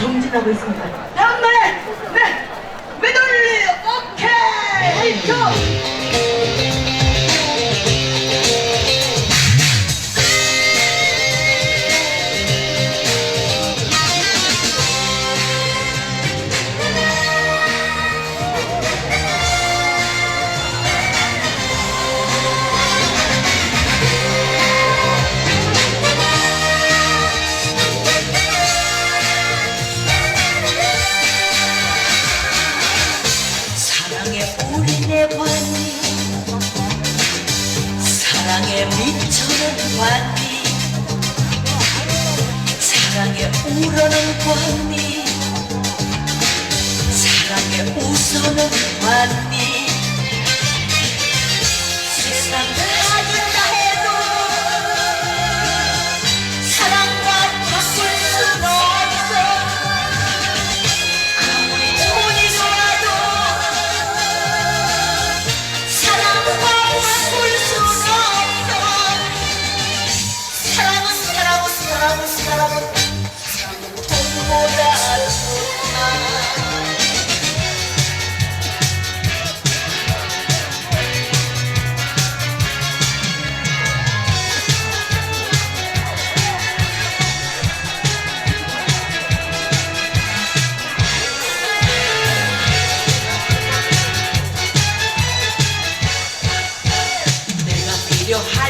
정진하고 있습니다. 다음 노래 네! 메돌리 오케이! 헤이쇼 우러는 광이 사랑에 웃어는 환 high.